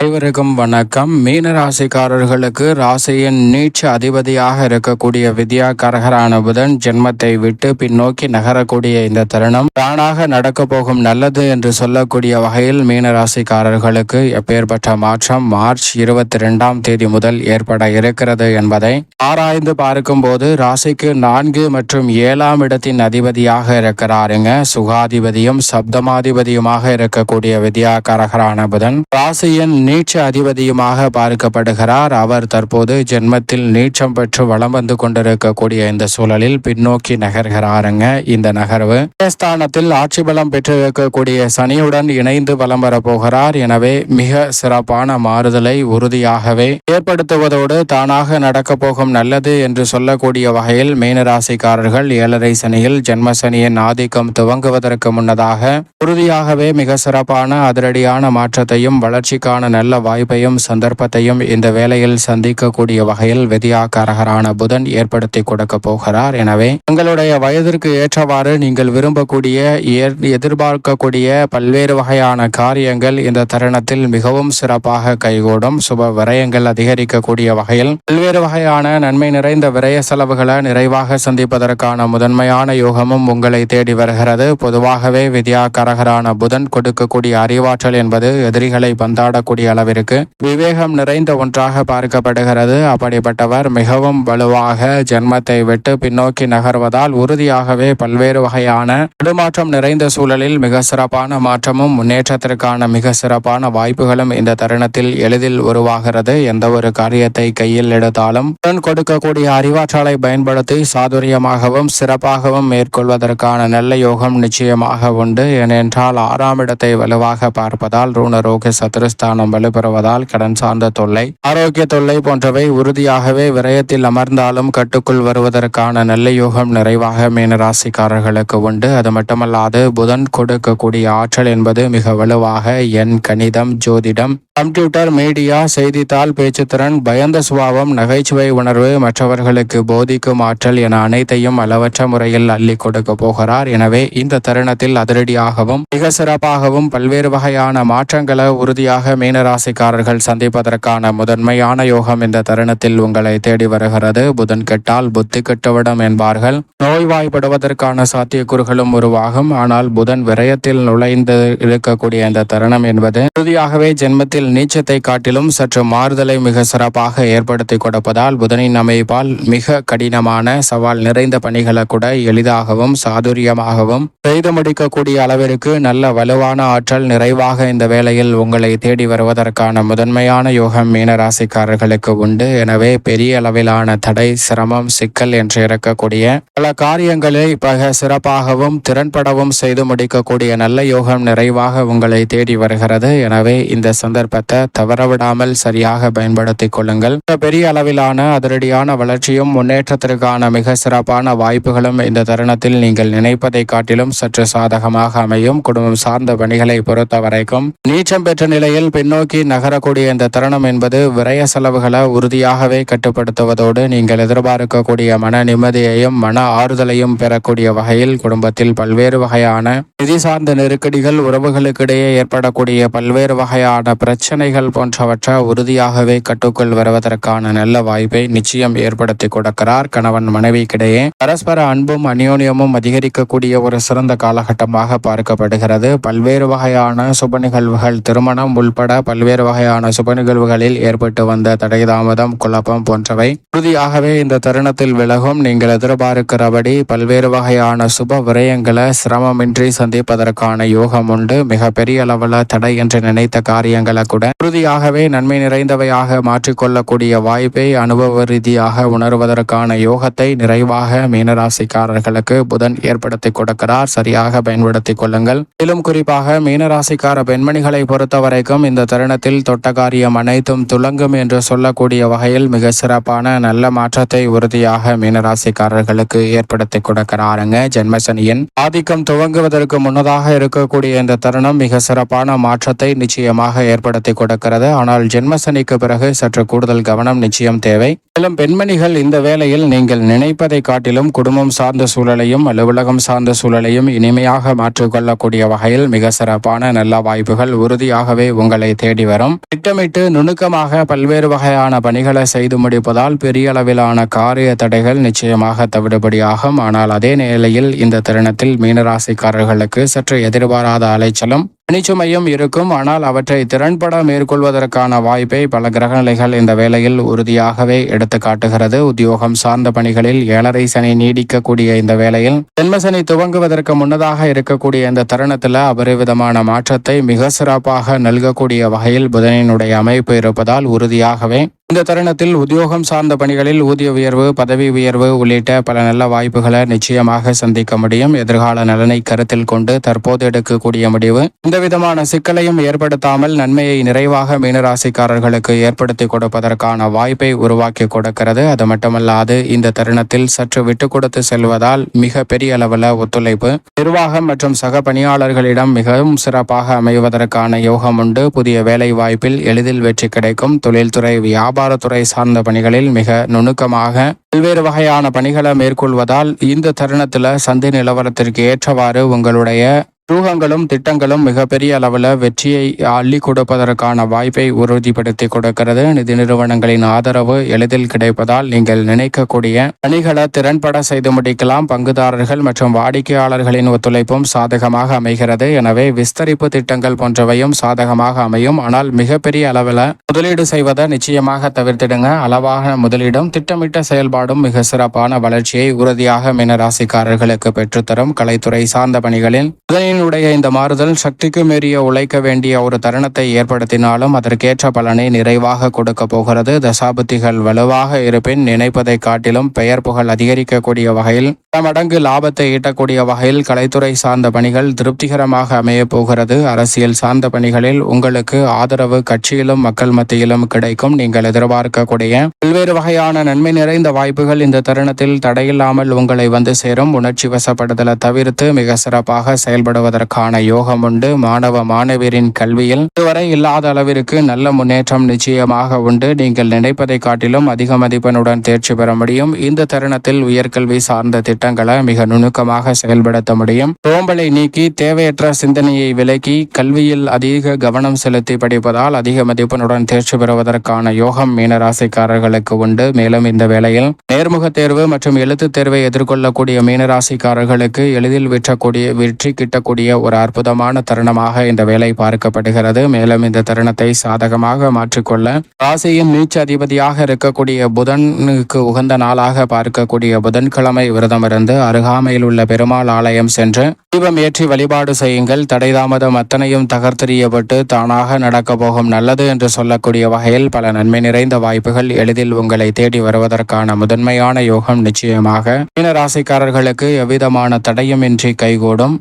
அனைவருக்கும் வணக்கம். மீன ராசிக்காரர்களுக்கு ராசியின் நீச்ச அதிபதியாக இருக்கக்கூடிய வித்யாகரகரான புதன் ஜென்மத்தை விட்டு பின்னோக்கி நகரக்கூடிய இந்த தருணம் தானாக நடக்க போகும் நல்லது என்று சொல்லக்கூடிய வகையில் மீன ராசிக்காரர்களுக்கு எப்பேற்பட்ட மாற்றம் மார்ச் இருபத்தி ரெண்டாம் தேதி முதல் ஏற்பட இருக்கிறது என்பதை ஆராய்ந்து பார்க்கும்போது ராசிக்கு நான்கு மற்றும் ஏழாம் இடத்தின் அதிபதியாக இருக்கிறாருங்க. சுகாதிபதியும் சப்தமாதிபதியுமாக இருக்கக்கூடிய வித்யாகரகரான புதன் ராசியின் நீச்ச அதிபதியுமாக பார்க்கப்படுகிறார். அவர் தற்போது ஜென்மத்தில் நீச்சம் பெற்று வலம் வந்து கொண்டிருக்கக்கூடிய இந்த சூழலில் பின்னோக்கி நகர்கிறாருங்க. இந்த நகர்வு ஸ்தானத்தில் ஆட்சி பலம் பெற்றிருக்கக்கூடிய சனியுடன் இணைந்து வலம் வரப்போகிறார். எனவே மிக சிறப்பான மாறுதலை உறுதியாகவே ஏற்படுத்துவதோடு தானாக நடக்க போகும் நல்லது என்று சொல்லக்கூடிய வகையில் மீனராசிக்காரர்கள் ஏழரை சனியில் ஜென்மசனியின் ஆதிக்கம் துவங்குவதற்கு முன்னதாக உறுதியாகவே மிக சிறப்பான அதிரடியான மாற்றத்தையும் வளர்ச்சிக்கான நல்ல வாய்ப்பையும் சந்தர்ப்பத்தையும் இந்த வேலையில் சந்திக்கக்கூடிய வகையில் விதியாக்காரகரான புதன் ஏற்படுத்தி கொடுக்க போகிறார். எனவே உங்களுடைய வயதிற்கு ஏற்றவாறு நீங்கள் விரும்பக்கூடிய எதிர்பார்க்கக்கூடிய பல்வேறு வகையான காரியங்கள் இந்த தருணத்தில் மிகவும் சிறப்பாக கைகூடும். சுப விரயங்கள் அதிகரிக்கக்கூடிய வகையில் பல்வேறு வகையான நன்மை நிறைந்த விரய செலவுகளை நிறைவாக சந்திப்பதற்கான முதன்மையான யோகமும் உங்களை தேடி வருகிறது. பொதுவாகவே வித்யாகரகரான புதன் கொடுக்கக்கூடிய அறிவாற்றல் என்பது எதிரிகளை பந்தாடக்கூடிய அளவிற்கு விவேகம் நிறைந்த ஒன்றாக பார்க்கப்படுகிறது. அப்படிப்பட்டவர் மிகவும் வலுவாக ஜென்மத்தை விட்டு பின்னோக்கி நகர்வதால் உறுதியாகவே பல்வேறு வகையான தடுமாற்றம் நிறைந்த சூழலில் மிக சிறப்பான மாற்றமும் முன்னேற்றத்திற்கான மிக சிறப்பான வாய்ப்புகளும் இந்த தருணத்தில் எளிதில் உருவாகிறது. எந்த ஒரு காரியத்தை கையில் எடுத்தாலும் கொடுக்கக்கூடிய அறிவாற்றலை பயன்படுத்தி சாதுரியமாகவும் சிறப்பாகவும் மேற்கொள்வதற்கான நல்ல யோகம் நிச்சயமாக உண்டு. ஏனென்றால் ஆறாம் இடத்தை வலுவாக பார்ப்பதால் ரூணரோக சத்துருஸ்தானம் வலுப்பெறுவதால் கடன் சார்ந்த தொல்லை ஆரோக்கிய தொல்லை போன்றவை உறுதியாகவே விரயத்தில் அமர்ந்தாலும் கட்டுக்குள் வருவதற்கான நல்ல யோகம் நிறைவாக மீனராசிக்காரர்களுக்கு உண்டு. அது மட்டுமல்லாது புதன் கொடுக்கக்கூடிய ஆற்றல் என்பது மிக வலுவாக எண் கணிதம் ஜோதிடம் கம்ப்யூட்டர் மீடியா செய்தித்தாள் பேச்சுத்திறன் பயந்த சுபாவம் நகைச்சுவை உணர்வு மற்றவர்களுக்கு போதிக்கும் ஆற்றல் என அனைத்தையும் அளவற்ற முறையில் அள்ளி கொடுக்க போகிறார். எனவே இந்த தருணத்தில் அதிரடியாகவும் மிக சிறப்பாகவும் பல்வேறு வகையான மாற்றங்களை உறுதியாக ராசிக்காரர்கள் சந்திப்பதற்கான முதன்மையான யோகம் இந்த தருணத்தில் உங்களை தேடி வருகிறது. புதன் கெட்டால் புத்தி கெட்டுவிடும் என்பார்கள். நோய்வாய்ப்படுவதற்கான சாத்தியக்கூறுகளும் உருவாகும். ஆனால் புதன் விரயத்தில் நுழைந்து இருக்கக்கூடிய இந்த தருணம் என்பது உறுதியாகவே ஜென்மத்தில் நீச்சத்தை காட்டிலும் சற்று மாறுதலை மிக சிறப்பாக ஏற்படுத்தி கொடுப்பதால் புதனின் அமைப்பால் மிக கடினமான சவால் நிறைந்த பணிகளை கூட எளிதாகவும் சாதுரியமாகவும் செய்து முடிக்கக்கூடிய அளவிற்கு நல்ல வலுவான ஆற்றல் நிறைவாக இந்த வேளையில் உங்களை தேடி வருவது வருவதற்கான முதன்மையான யோகம் மீனராசிக்காரர்களுக்கு உண்டு. எனவே பெரிய அளவிலான தடை சிரமம் சிக்கல் என்று இருக்கக்கூடிய பல காரியங்களை மிக சிறப்பாகவும் திறன்படவும் செய்து முடிக்கக்கூடிய நல்ல யோகம் நிறைவாக உங்களை தேடி வருகிறது. எனவே இந்த சந்தர்ப்பத்தை தவறவிடாமல் சரியாக பயன்படுத்திக் கொள்ளுங்கள். பெரிய அளவிலான அதிரடியான வளர்ச்சியும் முன்னேற்றத்திற்கான மிக சிறப்பான வாய்ப்புகளும் இந்த தருணத்தில் நீங்கள் நினைப்பதை காட்டிலும் சற்று சாதகமாக அமையும். குடும்பம் சார்ந்த பணிகளை பொறுத்த வரைக்கும் நீச்சம் பெற்ற நிலையில் பின்னோக்கி நகரக்கூடிய இந்த தருணம் என்பது விரய செலவுகளை உறுதியாகவே கட்டுப்படுத்துவதோடு நீங்கள் எதிர்பார்க்கக்கூடிய மன நிம்மதியையும் மன ஆறுதலையும் பெறக்கூடிய வகையில் குடும்பத்தில் பல்வேறு வகையான நிதி சார்ந்த நெருக்கடிகள் உறவுகளுக்கிடையே ஏற்படக்கூடிய பல்வேறு வகையான பிரச்சனைகள் போன்றவற்றை உறுதியாகவே கட்டுக்குள் வருவதற்கான நல்ல வாய்ப்பை நிச்சயம் ஏற்படுத்தி கொடுக்கிறார் கணவன் மனைவிக்கிடையே. பரஸ்பர அன்பும் அந்யோன்யமும் அதிகரிக்கக்கூடிய ஒரு சிறந்த காலகட்டமாக பார்க்கப்படுகிறது. பல்வேறு வகையான சுப நிகழ்வுகள் திருமணம் உள்பட பல்வேறு வகையான சுப நிகழ்வுகளில் ஏற்பட்டு வந்த தடை தாமதம் குழப்பம் போன்றவை. உறுதியாகவே இந்த தருணத்தில் விலகும் நீங்கள் எதிர்பார்க்கிறபடி பல்வேறு வகையான சுப விரயங்களை சிரமமின்றி சந்திப்பதற்கான யோகம் உண்டு. மிக பெரிய அளவில் தடை என்று நினைத்த காரியங்களை கூட உறுதியாகவே நன்மை நிறைந்தவையாக மாற்றிக்கொள்ளக்கூடிய வாய்ப்பை அனுபவ ரீதியாக உணர்வதற்கான யோகத்தை நிறைவாக மீனராசிக்காரர்களுக்கு புதன் ஏற்படுத்தி கொடுக்கிறார். சரியாக பயன்படுத்திக் கொள்ளுங்கள். மேலும் குறிப்பாக மீனராசிக்கார பெண்மணிகளை பொறுத்தவரைக்கும் இந்த தருணத்தில் தொட்ட காரியம் அனைத்தும் துலங்கும் என்று சொல்லக்கூடிய வகையில் மிக சிறப்பான நல்ல மாற்றத்தை உறுதியாக மீனராசிக்காரர்களுக்கு ஏற்படுத்தி கொடுக்கிறாருங்க ஜென்மசனியின். ஆதிக்கம் துவங்குவதற்கு முன்னதாக இருக்கக்கூடிய இந்த தருணம் மிக சிறப்பான மாற்றத்தை நிச்சயமாக ஏற்படுத்தி கொடுக்கிறது. ஆனால் ஜென்மசனிக்கு பிறகு சற்று கூடுதல் கவனம் நிச்சயம் தேவை. மேலும் பெண்மணிகள் இந்த வேளையில் நீங்கள் நினைப்பதை காட்டிலும் குடும்பம் சார்ந்த சூழலையும் அலுவலகம் சார்ந்த சூழலையும் இனிமையாக மாற்றிக்கொள்ளக்கூடிய வகையில் மிக சிறப்பான நல்ல வாய்ப்புகள் உறுதியாகவே உங்களை தேவை தேடி வரும். திட்டமிட்டு நுணுக்கமாக பல்வேறு வகையான பணிகளை செய்து முடிப்பதால் பெரிய அளவிலான காரிய தடைகள் நிச்சயமாக தவிடுபடியாகும். ஆனால் அதே நிலையில் இந்த தருணத்தில் மீனராசிக்காரர்களுக்கு சற்று எதிர்பாராத அலைச்சலும் அனிச்சுமையும் இருக்கும். ஆனால் அவற்றை திறன்பட மேற்கொள்வதற்கான வாய்ப்பை பல கிரகநிலைகள் இந்த வேளையில் உறுதியாகவே எடுத்து காட்டுகிறது. உத்தியோகம் சார்ந்த பணிகளில் ஏழரை சனி நீடிக்கக்கூடிய இந்த வேளையில் ஜென்மசனி துவங்குவதற்கு முன்னதாக இருக்கக்கூடிய இந்த தருணத்தில் அபரிவிதமான மாற்றத்தை மிக சிறப்பாக நல்கக்கூடிய வகையில் புதனினுடைய அமைப்பு இருப்பதால் உறுதியாகவே இந்த தருணத்தில் உத்தியோகம் சார்ந்த பணிகளில் ஊதிய உயர்வு பதவி உயர்வு உள்ளிட்ட பல நல்ல வாய்ப்புகளை நிச்சயமாக சந்திக்க முடியும். எதிர்கால நலனை கருத்தில் கொண்டு தற்போது எடுக்கக்கூடிய முடிவு. இந்த விதமான சிக்கலையும் ஏற்படுத்தாமல் நன்மையை நிறைவாக மீனராசிக்காரர்களுக்கு ஏற்படுத்தி கொடுப்பதற்கான வாய்ப்பை உருவாக்கி கொடுக்கிறது. அது மட்டுமல்லாது இந்த தருணத்தில் சற்று விட்டு கொடுத்து செல்வதால் மிக பெரிய அளவில் ஒத்துழைப்பு. நிர்வாகம் மற்றும் சக பணியாளர்களிடம் மிகவும் சிறப்பாக அமைவதற்கான யோகம் உண்டு. புதிய வேலை வாய்ப்பில் எளிதில் வெற்றி கிடைக்கும். தொழில்துறை வியாபாரத்துறை சார்ந்த பணிகளில் மிக நுணுக்கமாக பல்வேறு வகையான பணிகளை மேற்கொள்வதால் இந்த தருணத்தில் சந்தை நிலவரத்திற்கு ஏற்றவாறு உங்களுடைய யூகங்களும் திட்டங்களும் மிகப்பெரிய அளவில் வெற்றியை அள்ளி கொடுப்பதற்கான வாய்ப்பை உறுதிப்படுத்தி கொடுக்கிறது. நிதி நிறுவனங்களின் ஆதரவு எளிதில் கிடைப்பதால் நீங்கள் நினைக்கக்கூடிய பணிகளை திறன்பட செய்து முடிக்கலாம். பங்குதாரர்கள் மற்றும் வாடிக்கையாளர்களின் ஒத்துழைப்பும் சாதகமாக அமைகிறது. எனவே விஸ்தரிப்பு திட்டங்கள் போன்றவையும் சாதகமாக அமையும். ஆனால் மிகப்பெரிய அளவில் முதலீடு செய்வதை நிச்சயமாக தவிர்த்திடுங்க. அளவாக முதலீடும் திட்டமிட்ட செயல்பாடும் மிக சிறப்பான வளர்ச்சியை உறுதியாக மீனராசிக்காரர்களுக்கு பெற்றுத்தரும். கலைத்துறை சார்ந்த பணிகளில் முதலினுடைய இந்த மாறுதல் சக்திக்கு மீறிய உழைக்க வேண்டிய ஒரு தருணத்தை ஏற்படுத்தினாலும் அதற்கேற்ற பலனை நிறைவாக கொடுக்க போகிறது. தசாபுத்திகள் வலுவாக இருப்பின் நினைப்பதை காட்டிலும் பெயர் புகழ் அதிகரிக்கக்கூடிய வகையில் பல மடங்கு லாபத்தை ஈட்டக்கூடிய வகையில் கலைத்துறை சார்ந்த பணிகள் திருப்திகரமாக அமையப் போகிறது. அரசியல் சார்ந்த பணிகளில் உங்களுக்கு ஆதரவு கட்சியிலும் மக்கள் மத்தியிலும் கிடைக்கும். நீங்கள் எதிர்பார்க்கக்கூடிய பல்வேறு வகையான நன்மை நிறைந்த வாய்ப்புகள் இந்த தருணத்தில் தடையில்லாமல் உங்களை வந்து சேரும். உணர்ச்சி வசப்படுதலை தவிர்த்து மிக சிறப்பாக செயல்படுவதற்கான யோகம் உண்டு. மாணவ மாணவியரின் கல்வியில் இதுவரை இல்லாத அளவிற்கு நல்ல முன்னேற்றம் நிச்சயமாக உண்டு. நீங்கள் நினைப்பதை காட்டிலும் அதிக மதிப்பெண்ணுடன் தேர்ச்சி பெற முடியும். இந்த தருணத்தில் உயர்கல்வி சார்ந்த திட்டம் திட்டங்களை மிக நுணுக்கமாக செயல்படுத்த முடியும். சோம்பலை நீக்கி தேவையற்ற சிந்தனையை விலக்கி கல்வியில் அதிக கவனம் செலுத்தி படிப்பதால் அதிக மதிப்பெண்ணுடன் தேர்ச்சி பெறுவதற்கான யோகம் மீனராசிக்காரர்களுக்கு உண்டு. மேலும் இந்த வேளையில் நேர்முக தேர்வு மற்றும் எழுத்து தேர்வை எதிர்கொள்ளக்கூடிய மீனராசிக்காரர்களுக்கு எளிதில் விற்றக்கூடிய வெற்றி கிட்டக்கூடிய ஒரு அற்புதமான தருணமாக இந்த வேலை பார்க்கப்படுகிறது. மேலும் இந்த தருணத்தை சாதகமாக மாற்றிக்கொள்ள ராசியின் நீச்ச அதிபதியாக இருக்கக்கூடிய புதனுக்கு உகந்த நாளாக பார்க்கக்கூடிய புதன்கிழமை விரதம் இருந்து அருகாமையில் உள்ள பெருமாள் ஆலயம் சென்று தீபம் ஏற்றி வழிபாடு செய்யுங்கள். தடைதாமதம் அத்தனையும் தகர்த்தெறியப்பட்டு தானாக நடக்க போகும் நல்லது என்று சொல்லக்கூடிய வகையில் பல நன்மை நிறைந்த வாய்ப்புகள் எளிதில் உங்களை தேடி வருவதற்கான முதன்மையான யோகம் நிச்சயமாக. மீனராசிக்காரர்களுக்கு எவ்விதமான தடையுமின்றி கைகூடும்.